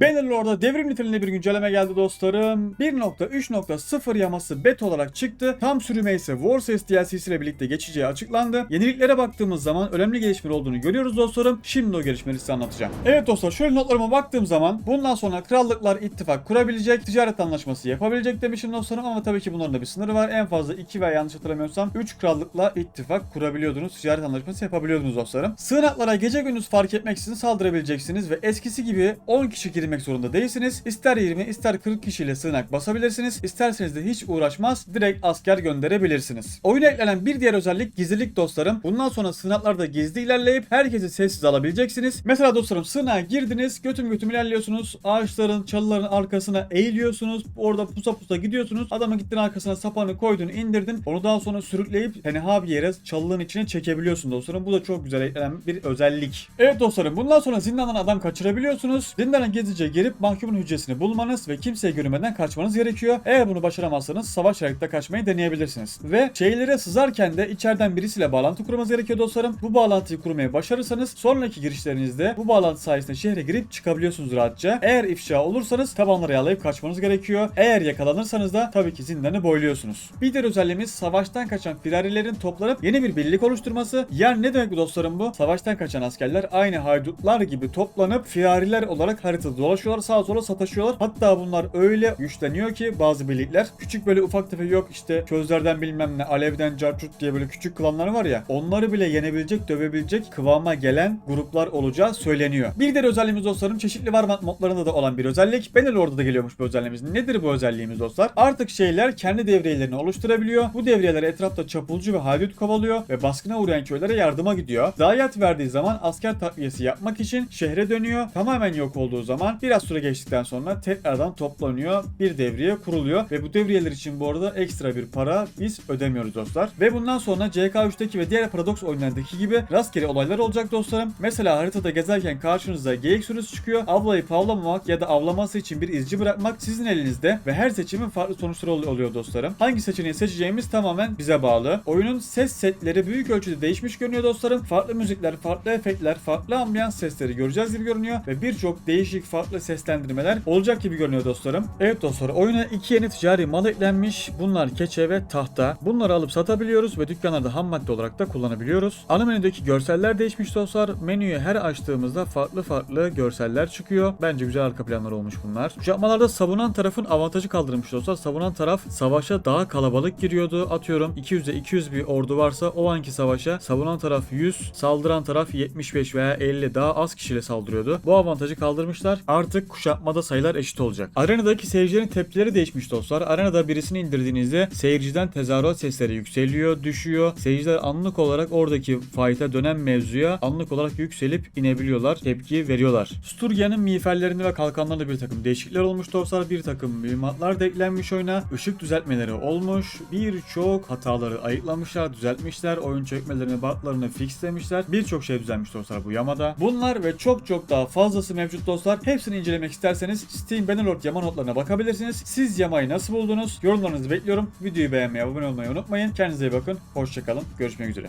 Bannerlord'a devrim niteliğinde bir güncelleme geldi dostlarım. 1.3.0 yaması beta olarak çıktı. Tam sürüme ise Warsays DLC'si ile birlikte geçeceği açıklandı. Yeniliklere baktığımız zaman önemli gelişmeler olduğunu görüyoruz dostlarım. Şimdi o gelişmeleri size anlatacağım. Evet dostlar şöyle notlarıma baktığım zaman bundan sonra krallıklar ittifak kurabilecek, ticaret anlaşması yapabilecek demişim dostlarım ama tabii ki bunların da bir sınırı var. En fazla 2 veya yanlış hatırlamıyorsam 3 krallıkla ittifak kurabiliyordunuz. Ticaret anlaşması yapabiliyordunuz dostlarım. Sığınaklara gece gündüz fark etmeksizin saldırabileceksiniz ve eskisi gibi 10 kişi girmek zorunda değilsiniz. İster 20 ister 40 kişiyle sığınak basabilirsiniz. İsterseniz de hiç uğraşmaz direkt asker gönderebilirsiniz. Oyuna eklenen bir diğer özellik gizlilik dostlarım. Bundan sonra sığınaklarda gizli ilerleyip herkesi sessiz alabileceksiniz. Mesela dostlarım sığınağa girdiniz götüm götüm ilerliyorsunuz. Ağaçların çalıların arkasına eğiliyorsunuz. Orada pusa pusa gidiyorsunuz. Adamın gittin arkasına sapanı koydun indirdin. Onu daha sonra sürükleyip tenha bir yere çalılığın içine çekebiliyorsun dostlarım. Bu da çok güzel eklenen bir özellik. Evet dostlarım bundan sonra zindandan adam kaçırabiliyorsunuz. Zindana gizlice girip mahkumun hücresini bulmanız ve kimseye görünmeden kaçmanız gerekiyor. Eğer bunu başaramazsanız savaşarak da kaçmayı deneyebilirsiniz. Ve şeylere sızarken de içeriden birisiyle bağlantı kurmanız gerekiyor dostlarım. Bu bağlantıyı kurmaya başarırsanız sonraki girişlerinizde bu bağlantı sayesinde şehre girip çıkabiliyorsunuz rahatça. Eğer ifşa olursanız tabanları yağlayıp kaçmanız gerekiyor. Eğer yakalanırsanız da tabii ki zindanı boyluyorsunuz. Bir diğer özelliğimiz savaştan kaçan firarilerin toplanıp yeni bir birlik oluşturması. Yani ne demek bu dostlarım bu? Savaştan kaçan askerler aynı haydutlar gibi toplanıp firariler olarak haritada dolaşıyorlar. Sağa sola sataşıyorlar. Hatta bunlar öyle güçleniyor ki bazı birlikler küçük böyle ufak tefek yok işte közlerden bilmem ne alevden carçurt diye böyle küçük klanlar var ya onları bile yenebilecek dövebilecek kıvama gelen gruplar olacağı söyleniyor. Bir diğer özelliğimiz dostlarım çeşitli Warmant modlarında da olan bir özellik. Bannerlord'da da geliyormuş bu özelliğimiz. Nedir bu özelliğimiz dostlar? Artık şeyler kendi devriyelerini oluşturabiliyor. Bu devriyeler etrafta çapulcu ve haydut kovalıyor ve baskına uğrayan köylere yardıma gidiyor. Zayiat verdiği zaman asker takviyesi yapmak için şehre dönüyor. Tamamen yok olduğu zaman biraz süre geçtikten sonra tekrardan toplanıyor. Bir devriye kuruluyor ve bu devriyeler için bu arada ekstra bir para biz ödemiyoruz dostlar. Ve bundan sonra CK3'teki ve diğer Paradox oyunlarındaki gibi rastgele olaylar olacak dostlarım. Mesela haritada gezerken karşınıza geyik sürüsü çıkıyor. Avlayıp avlamamak ya da avlaması için bir izci bırakmak sizin elinizde ve her seçimin farklı sonuçları ol- oluyor dostlarım. Hangi seçeneği seçeceğimiz tamamen bize bağlı. Oyunun ses setleri büyük ölçüde değişmiş görünüyor dostlarım. Farklı müzikler, farklı efektler, farklı ambiyans sesleri göreceğiz gibi görünüyor ve birçok değişik farklı seslendirmeler olacak gibi görünüyor dostlarım. Evet dostlar oyuna iki yeni ticari mal eklenmiş. Bunlar keçe ve tahta. Bunları alıp satabiliyoruz ve dükkanlarda ham madde olarak da kullanabiliyoruz. Ana menüdeki görseller değişmiş dostlar. Menüyü her açtığımızda farklı farklı görseller çıkıyor. Bence güzel arka planlar olmuş bunlar. Kuşatmalarda savunan tarafın avantajı kaldırılmış dostlar. Savunan taraf savaşa daha kalabalık giriyordu. Atıyorum 200'de 200 bir ordu varsa o anki savaşa savunan taraf 100, saldıran taraf 75 veya 50 daha az kişiyle saldırıyordu. Bu avantajı kaldırmışlar. Artık kuşatmada sayılar eşit olacak. Arenadaki seyircilerin tepkileri değişmiş dostlar. Arenada birisini indirdiğinizde seyirciden tezahürat sesleri yükseliyor, düşüyor. Seyirciler anlık olarak oradaki fight'a dönen mevzuya anlık olarak yükselip inebiliyorlar. Tepki veriyorlar. Sturgia'nın miğferlerinde ve kalkanlarında bir takım değişiklikler olmuş dostlar. Bir takım mühimmatlar da eklenmiş oyuna. Işık düzeltmeleri olmuş. Birçok hataları ayıklamışlar, düzeltmişler. Oyun çekmelerini, bug'larını fixlemişler. Birçok şey düzelmiş dostlar bu yamada. Bunlar ve çok çok daha fazlası mevcut dostlar. Hepsini incelemek isterseniz Steam Bannerlord yama notlarına bakabilirsiniz. Siz yamayı nasıl buldunuz? Yorumlarınızı bekliyorum. Videoyu beğenmeyi, abone olmayı unutmayın. Kendinize iyi bakın. Hoşçakalın. Görüşmek üzere.